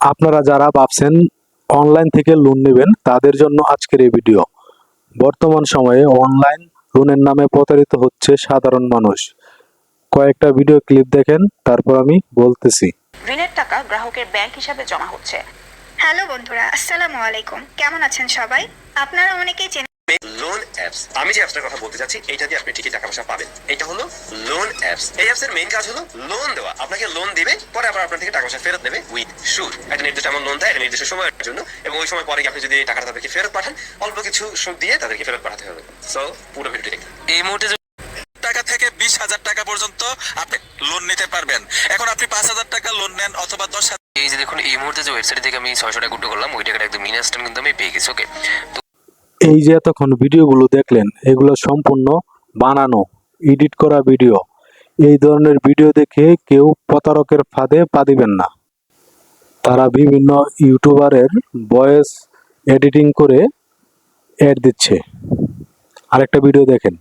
আপনারা যারা ভাবছেন অনলাইন থেকে লোন নেবেন তাদের জন্য আজকের এই ভিডিও বর্তমান সময়ে অনলাইন লোনের নামে প্রতারিত হচ্ছে সাধারণ মানুষ। কয়েকটা ভিডিও ক্লিপ দেখেন তারপর আমি বলতেছি। ঋণের টাকা গ্রাহকের ব্যাংক হিসাবে জমা হচ্ছে। হ্যালো বন্ধুরা আসসালামু আলাইকুম। কেমন আছেন সবাই? আপনারা অনেকেই চেনেন লোন অ্যাপস আমি যে অ্যাপসটার কথা বলতে চাচ্ছি এটা দিয়ে আপনি ঠিকই টাকা পয়সা পাবেন। এটা হলো লোন অ্যাপস এই অ্যাপস এর মেইন কাজ হলো লোন দেওয়া। আপনাকে লোন দিবে পরে আবার আপনার থেকে টাকা পয়সা ফেরত দেবে উইথ সুদ একটা নির্দিষ্ট এমন লোন দেয় একটা নির্দিষ্ট সময়ের জন্য। এবং ওই সময় পরে আপনি যদি টাকাটা তাদেরকে ফেরত পাঠান অল্প কিছু সুদ দিয়ে তাদেরকে ফেরত পাঠাতে হবে। সো পুরো ভিডিওটি দেখুন। এই মুহূর্তে টাকা থেকে বিশ হাজার টাকা পর্যন্ত আপনি লোন নিতে পারবেন। এখন আপনি পাঁচ হাজার টাকা লোন নেন অথবা দশ হাজার এই যে দেখুন এই মুহূর্তে যে ওয়েবসাইট থেকে আমি ছয়শো টাকা উঠে করলাম ওই টাকাটা একদম ইনস্ট্যান্ট কিন্তু আমি পেয়ে গেছি ওকে তো এই যে এতক্ষণ ভিডিওগুলো দেখলেন, এগুলো সম্পূর্ণ বানানো, এডিট করা ভিডিও। এই ধরনের ভিডিও দেখে কেউ প্রতারকের ফাঁদে পা দিবেন না। তারা বিভিন্ন ইউটিউবারের ভয়েস এডিটিং করে অ্যাড দিচ্ছে। আরেকটা ভিডিও দেখেন।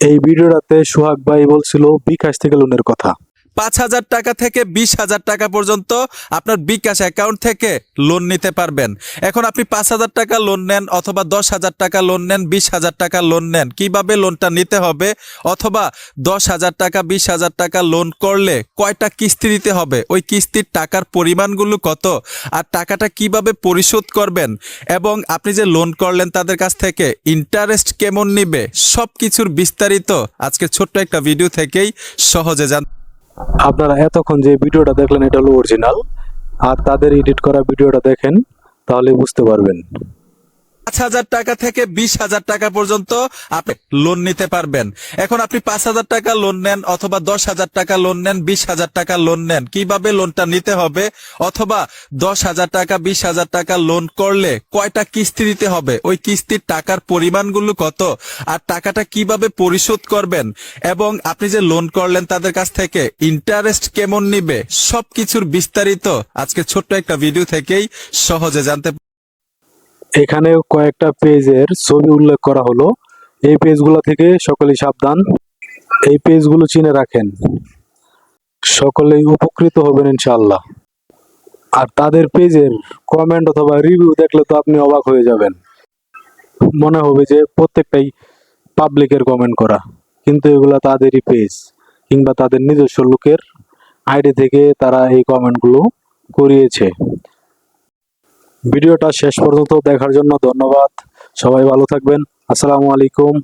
এই ভিডিওটাতে সোহাগ ভাই বলছিল, বিকাশ থেকে লোনের কথা। পাঁচ হাজার টাকা থেকে বিশ হাজার টাকা পর্যন্ত আপনার বিকাশ অ্যাকাউন্ট থেকে লোন নিতে পারবেন। এখন আপনি পাঁচ হাজার টাকা লোন নেন অথবা দশ হাজার টাকা লোন নেন, বিশ হাজার টাকা লোন নেন, কীভাবে লোনটা নিতে হবে অথবা দশ হাজার টাকা, বিশ হাজার টাকা লোন করলে কয়টা কিস্তি দিতে হবে, ওই কিস্তির টাকার পরিমাণগুলো কত আর টাকাটা কীভাবে পরিশোধ করবেন এবং আপনি যে লোন করলেন তাদের কাছ থেকে ইন্টারেস্ট কেমন নিবে সব কিছুর বিস্তারিত আজকের ছোট্ট একটা ভিডিও থেকেই সহজে জান আপনারা এতক্ষণ যে ভিডিওটা দেখলেন, এটা হলো অরিজিনাল আর তাদের এডিট করা ভিডিওটা দেখেন, তাহলে বুঝতে পারবেন। পাঁচ হাজার টাকা থেকে বিশ হাজার টাকা পর্যন্ত আপনি লোন নিতে পারবেন। এখন আপনি পাঁচ হাজার টাকা লোন নেন অথবা দশ হাজার টাকা লোন নেন, বিশ হাজার টাকা লোন নেন। কীভাবে লোনটা নিতে হবে? অথবা দশ হাজার টাকা, বিশ হাজার টাকা লোন করলে কয়টা কিস্তি দিতে হবে? ওই কিস্তির টাকার পরিমাণগুলো কত? আর টাকাটা কীভাবে পরিশোধ করবেন? এবং আপনি যে লোন করলেন তাদের কাছ থেকে ইন্টারেস্ট কেমন নিবে? সবকিছুর বিস্তারিত আজকে ছোট্ট একটা ভিডিও থেকেই সহজে জানতে এখানে কয়েকটা পেজের ছবি উল্লেখ করা হলো। এই পেজগুলো থেকে সকলেই সাবধান। এই পেজগুলো চিনে রাখেন। সকলেই উপকৃত হবেন ইনশাল্লাহ আর তাদের পেজের কমেন্ট অথবা রিভিউ দেখলে তো আপনি অবাক হয়ে যাবেন। মনে হবে যে প্রত্যেকটাই পাবলিকের কমেন্ট করা। কিন্তু এগুলা তাদেরই পেজ কিংবা তাদের নিজস্ব লোকের আইডি থেকে তারা এই কমেন্টগুলো করিয়েছে। ভিডিওটা শেষ পর্যন্ত দেখার জন্য ধন্যবাদ। সবাই ভালো থাকবেন। আসসালামু আলাইকুম।